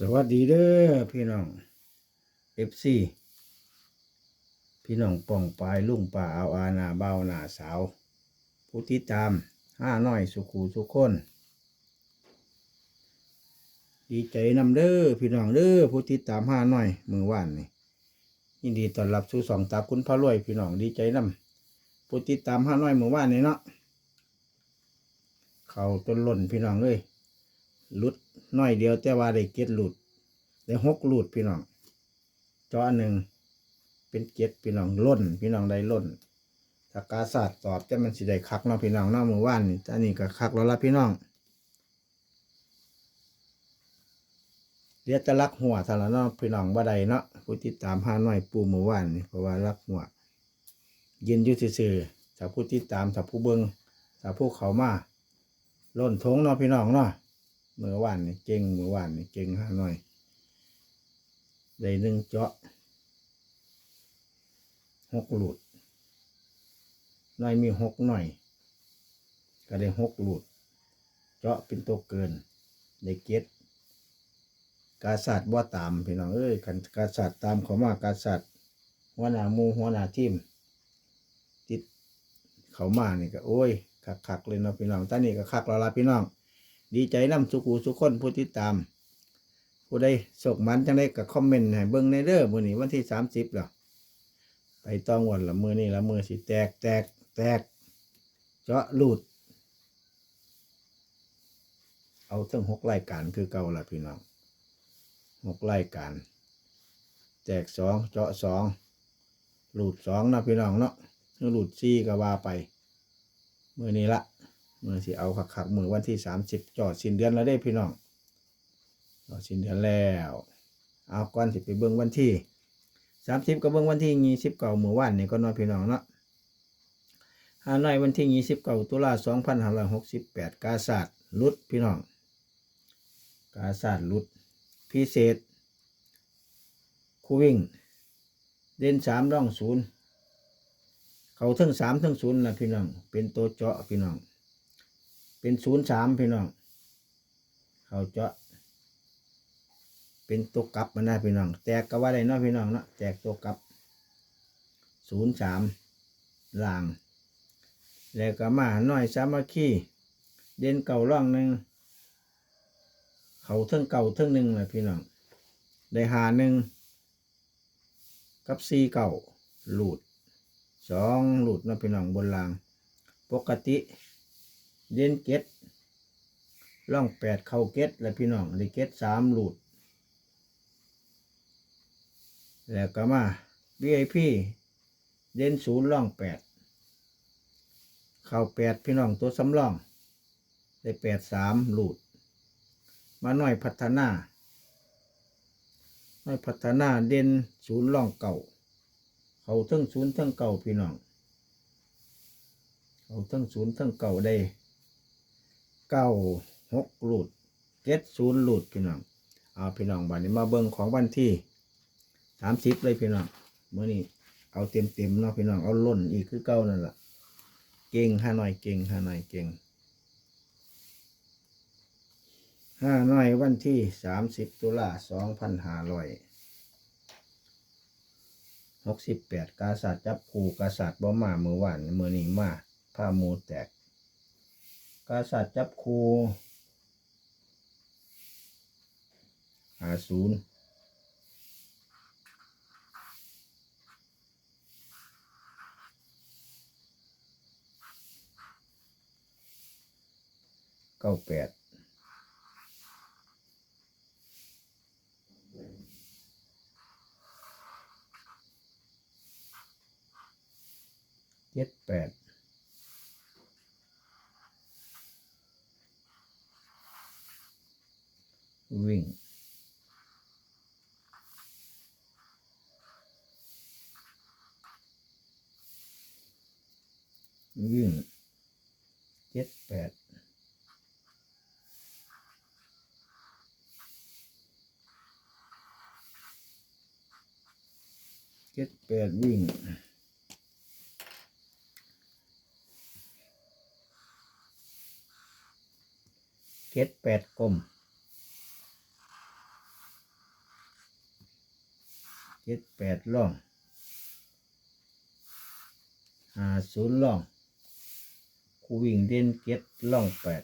สวัสดีเด้อพี่น้องเอฟซีพี่น้องป่องปลายลุงป่าเอาอาหนาเบาหนาสาว ผู้ติดตามห้าน้อยสุขูสุขคน ดีใจนำเด้อพี่น้องเด้อผู้ติดตามห้าน้อย มือว่านนี่ยินดีต้อนรับสู่สองตาคุณพระรวย พี่น้องดีใจนำผู้ติดตามห้าน้อยมือว่านนี่เนาะเขาต้นหล่นพี่น้องเลย หลุดน้อยเดียวแต่ว่าได้เก็ดหลุดได้หกหลุดพี่น้องจออันหนึ่งเป็นเจ็ดพี่น้องล่น พี่น้องได้ล่นถ้ากาศาสตร์ตอบจะมันสิได้คักเนาะพี่น้องเนาะมือว่านนี่แต่นี่ก็คักแล้วละพี่น้องเรียกจะลักหัวทางละเนาะพี่น้องบ่ได้เนาะผู้ติดตามห้าน้อยปูมือว่านนี่เพราะว่าลักหัวยืนยู่ซื่อถ้าผู้ติดตามถ้าผู้เบิงถ้าผู้เขามาล่นทงเนาะพี่น้องเนาะ เมื่อวานนี่เก่งเมื่อวานนี่เก่งห้าน้อยได้หนึ่งเจาะหกหลุดหน่อยมีหกหน่อย ก็ได้หกหลุด เจาะเป็นตัวเกินได้เก็ดกาศาสตร์บ่ตามพี่น้องเอ้ยกันกาศาสตร์ตามเขามากาศาสตร์หัวหน้ามูหัวหน้าทีมติดเขามานี่ก็โอ้ยคักๆเลยเนาะพี่น้องตอนนี้ก็คักแล้วล่ะพี่น้อง ดีใจน้ำสุขูสุขคนผู้ติดตาม ผู้ใดโศกมันจังได้กับคอมเมนต์ให้เบิ่งในเด้อมือนี้วันที่สามสิบแล้วไปต้องวันละมือนี่ละมือสิแตกแตกแตกเจาะลูดเอาทั้งหกรายการคือเก่าละพี่น้องหกรายการ แตกสองเจาะสองหลุดสองนะพี่น้องเนาะหลุดสี่ก็ว่าไปมือนี้ละ มือสิเอาขักๆมือวันที่สามสิบจอดสิ้นเดือนแล้วได้พี่น้องเราสิ้นเดือนแล้ว เอาก่อนสิไปเบิ่งวันที่สามสิบก็เบิ่งวันที่ยี่สิบเก้าเมื่อวานนี่ก็น้อยพี่น้องเนาะฮานอยวันที่ยี่สิบเก้าตุลาสองพันห้าร้อยหกสิบแปดกาศาสตร์ลุดพี่น้อง กาศาสตร์ลุด พิเศษ คูวิ่ง เด่นสามร่องศูนย์เขาทั้งสามทั้งศูนย์นะพี่น้อง เป็นตัวเจาะพี่น้อง เป็นศูนย์สามพี่น้อง เขาเจาะ เป็นตัวกลับมานะพี่น้อง แตกก็ว่าได้เนาะพี่น้องเนาะ แตกตัวกลับศูนย์สามล่าง แล้วก็มาหน่อยสามัคคีเด่นเก่าร่องหนึ่ง เขาเทิงเก่าเทิงหนึ่งเลยพี่น้อง ได้หาหนึ่งกับซีเก่าหลุดสองหลุดเนาะพี่น้องบนล่าง ปกติ เด่นเก็ตร่องแปดเข้าเก็ตแล้วพี่น้องได้เก็ตสามหลุด แล้วก็มา VIP เด่นศูนย์ร่องแปดเข้าแปดพี่น้องตัวสำรอง ได้แปดสามหลุด มาหน่อยพัฒนาหน่อยพัฒนาเด่นศูนย์ร่องเก่า เขาทั้งศูนย์ทั้งเก่าพี่น้องเขาทั้งศูนย์ทั้งเก่าได้ เก้าหกหลุดเจ็ดศูนย์หลุดพี่น้องเอาพี่น้องบัดนี้มาเบิ่งของวันที่สามสิบเลยพี่น้องเมื่อนี้เอาเต็มเต็มเนาะพี่น้องเอาล่นอีกคือเก้านั่นแหละเก่งห้าหน่อยเก่งห้าหน่อยเก่งห้าหน่อยวันที่สามสิบตุลาสองพันห้าร้อยหกสิบแปดกาศาสตร์จับคูกาศาสตร์บ่มาเมื่อวานเมื่อนี้มาผ้ามูแตก กาศาสตร์จับคูหาศูนย์เก้าแปดเจ็ดแปด เจ็ดแปดวิ่งเจ็ดแปดกลมเจ็ดแปดล่องหาศูนย์ล่องคูวิ่งเด่นเจ็ดล่องแปด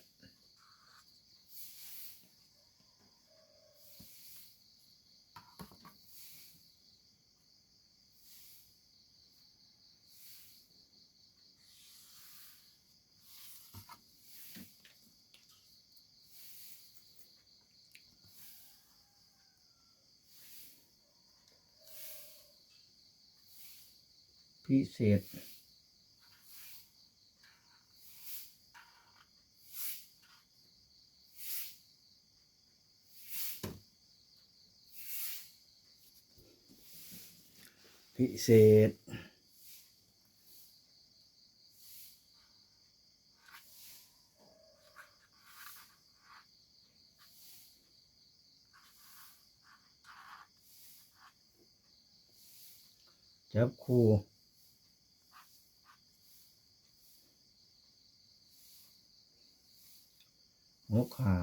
พิเศษ พิเศษจับคู่ หกห้า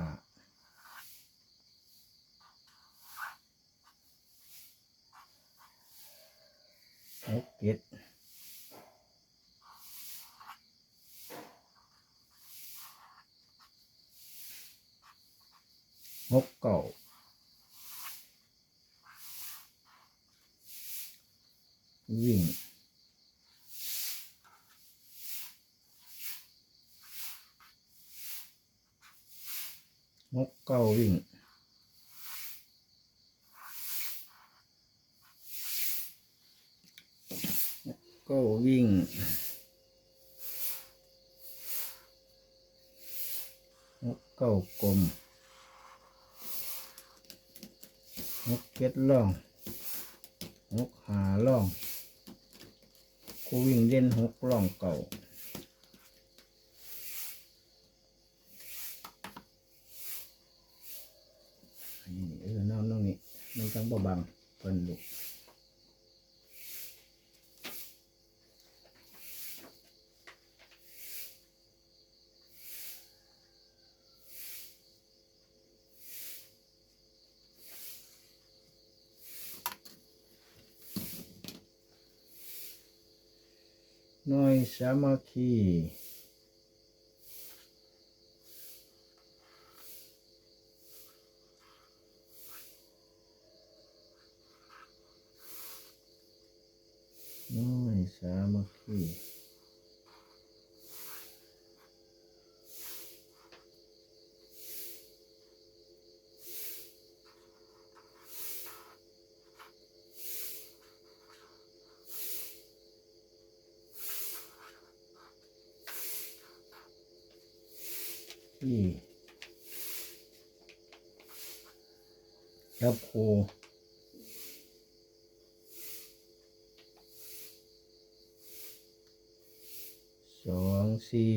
หกเจ็ดหกเก้าวิ่ง หกเก้าวิ่งเก้าวิ่งหกเก้ากลมหกเจ็ดล่องหกหาล่องกูวิ่งเด่นหกล่องเก่า บ่บังเพิ่นลูกน้อยสามัคคี ที่ครับครูสองสี่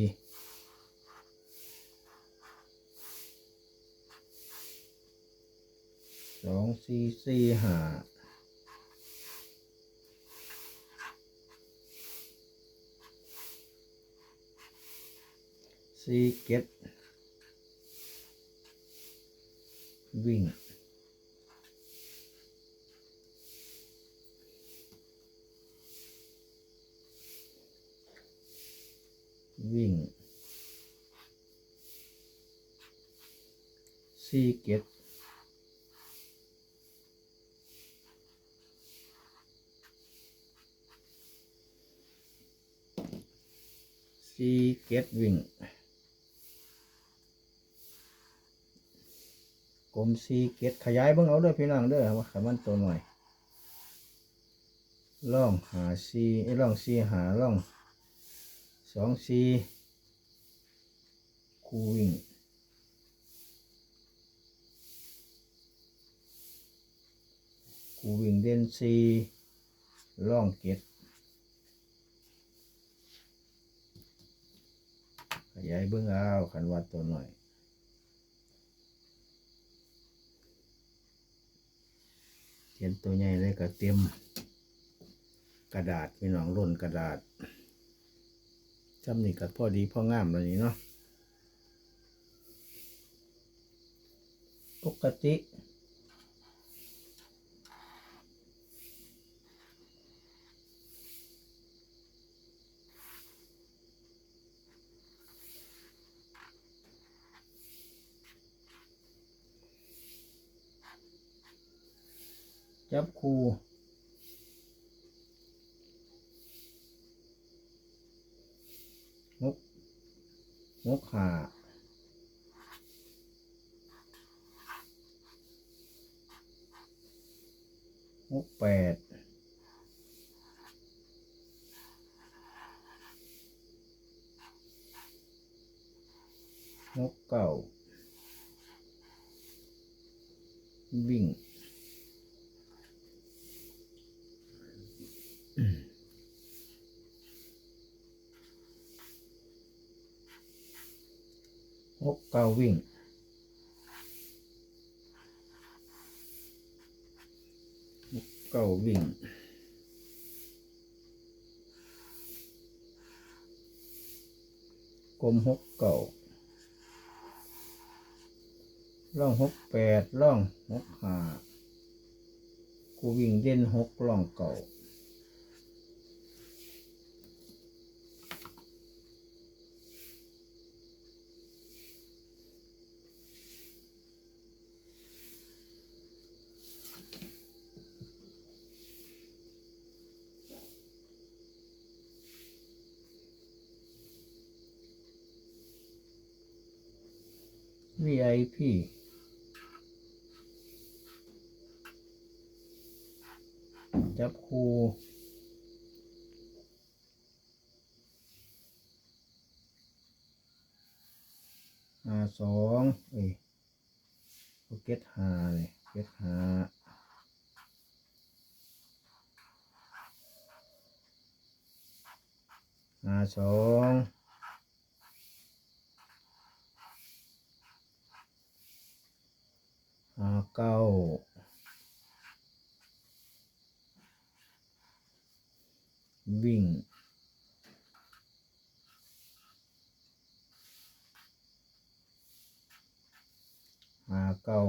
สองสี่สี่ห้าสี่เก็ด วิ่ง วิ่งสี่เก็ดสี่เก็ดวิ่ง กลมสีเกตขยายเบิ่งเอาเด้อพี่น้องเด้อว่าขมันตัวหน่อยล่องหาสีไอ้ล่องสีหาล่องสองสีคูวิ่งคูวิ่งเด่นสีล่องเกตขยายเบิ่งเอาขันวัดตัวหน่อย ขียนตัวใหญ่เลยก็เตรียมกระดาษพี่น้องร่นกระดาษจำนี่ก็พอดีพ่องามเลยนี่เนาะปกติ จับคู่หกหกห้าหกแปดหกเก้าวิ่ง เก้าวิ่งกเก้าวิ่ง กลมหกเก้าล่องหกแปดล่องหกห้ากูวิ่งเด่นหกล่องเก่า VIP จับคูหาสองเอ้ยเอาเก็ตหาเลยเก็ตหาหาสองหา เก้าวิ่งหาเก้า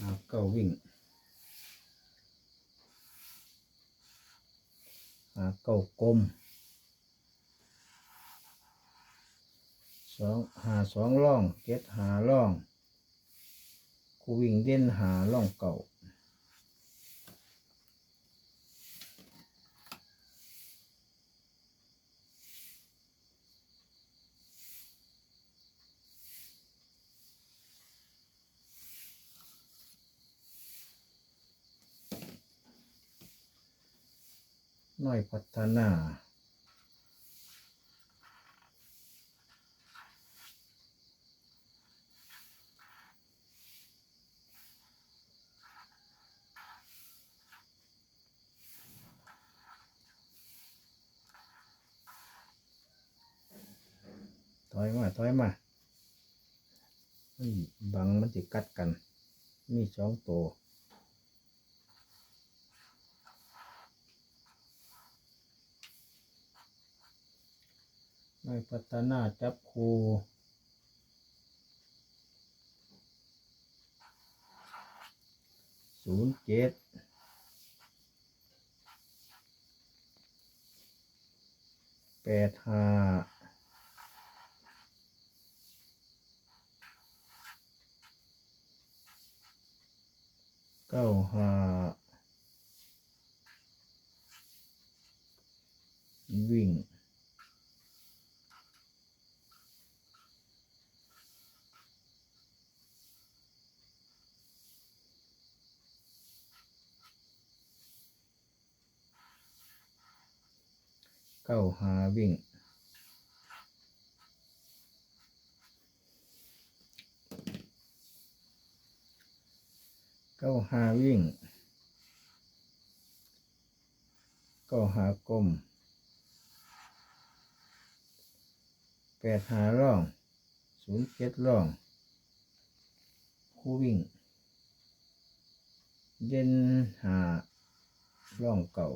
หาเก้าวิ่งหาเก้ากลม สองหาสองล่องเก็ดหาล่องกูวิ่งเด่นหาล่องเก่าน้อยพัฒนา อยมาถอยมามันบังมันจะกัดกัน มีสองตัวไม่พัฒนาจับคูศูนย์เจ็ดแปดห้า เก้าห้าวิ่งเก้าหาวิ่ง เก้า หาวิ่งเก้าหากลมแปดหาร่องศูนย์เจ็ดร่อง คู่วิ่ง เย็นหาร่องเก่า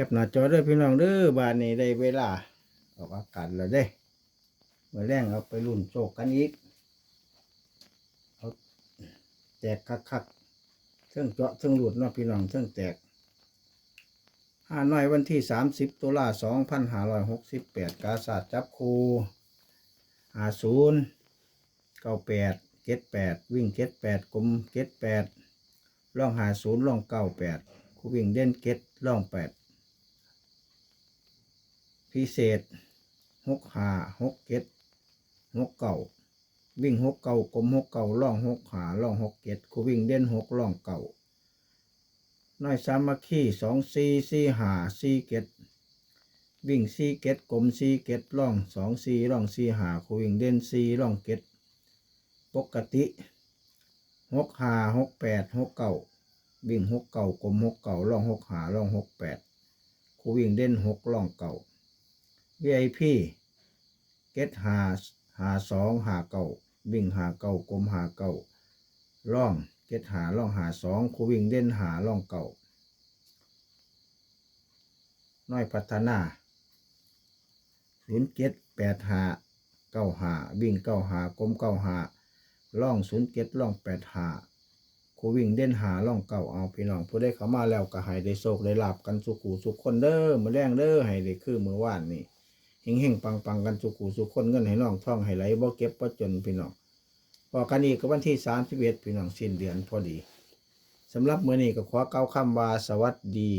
คปหน้าจอด้อพี่น้องเด้อบานนี้ได้เวลาออกอากาศแล้วเด้เมื่อแรงเอาไปรุ่นโชคกันอีกเอาแจกคักๆเทิงเจาะเทิงหลุดเนาะพี่น้องเทิงแตกห้าน้อยวันที่สามสิบตุลาสองพันห้าร้อยหกสิบแปดกาศาสตร์จับคูหาศูนย์เก้าแปดเก็ดแปดวิ่งเก็ดแปดกลมเก็ดแปดล่องหาศูนย์ล่องเก้าแปดคูวิ่งเด่นเก็ดล่องแปด พิเศษหกหาหกเก็ดหกเก่าวิ่งหกเก่ากลมหกเก่าล่องหกหาล่องหกเก็ดคูวิ่งเด่นหกล่องเก่าน้อยสามัคคีสองสี่สี่หาสี่เก็ดวิ่งสี่เก็ดกลมสี่เก็ดล่องสองสี่ล่องสี่หาคูวิ่งเด่นสี่ล่องเก็ดปกติหกหาหกแปดหกเก่าวิ่งหกเก่ากลมหกเก่าล่องหกหาล่องหกแปดคูวิ่งเด่นหกล่องเก่า VIP เก็ตหาหาสองหาเก่าวิ่งหาเก่ากลมหาเก่าล่องเก็ตหาล่องหาสองคูวิ่งเด่นหาล่องเก่าน้อยพัฒนาศูนย์เก็ตแปดหาเก้าหาวิ่งเก้าหากลมเก้าหาล่องศูนย์เก็ตล่องแปดหาคูวิ่งเด่นหาล่องเก่าเอาพี่น้องผู้ได้เข้ามาแล้วก็ให้ได้โชคได้ลาบกันสุขูสุขคนเด้อมือแรงเด้อให้ได้คือมือว่านนี่ เฮงเฮงปังปังกันสุขูสุขคนเงินให้น้องท่องให้ไหลบ่เก็บบ่จนพี่น้องพอกันอีกก็วันที่สามสิบเอ็ดพี่น้องสิ้นเดือนพอดีสำหรับมื้อนี้ก็ขอเก้าคำว่าสวัสดี